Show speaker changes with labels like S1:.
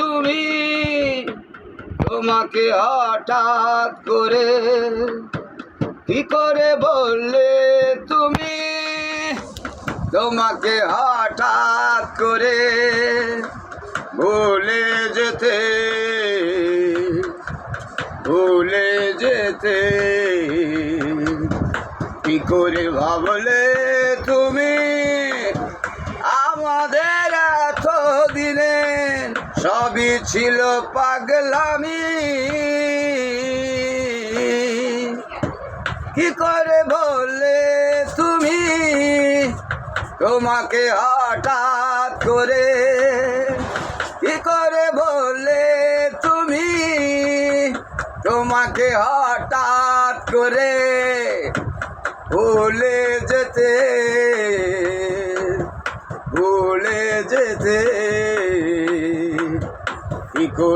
S1: তুমি তোমাকে হঠাৎ করে কি করে বললে তুমি? তোমাকে হঠাৎ করে ভুলে যেতে ভুলে যেতে কি করে ভাবলে তুমি? আমাদের সবই ছিল পাগলামি। কি করে বললে তুমি? তোমাকে হঠাৎ করে কি করে বললে তুমি? তোমাকে হঠাৎ করে ভুলে যেতে ভুলে যেতে। কি করে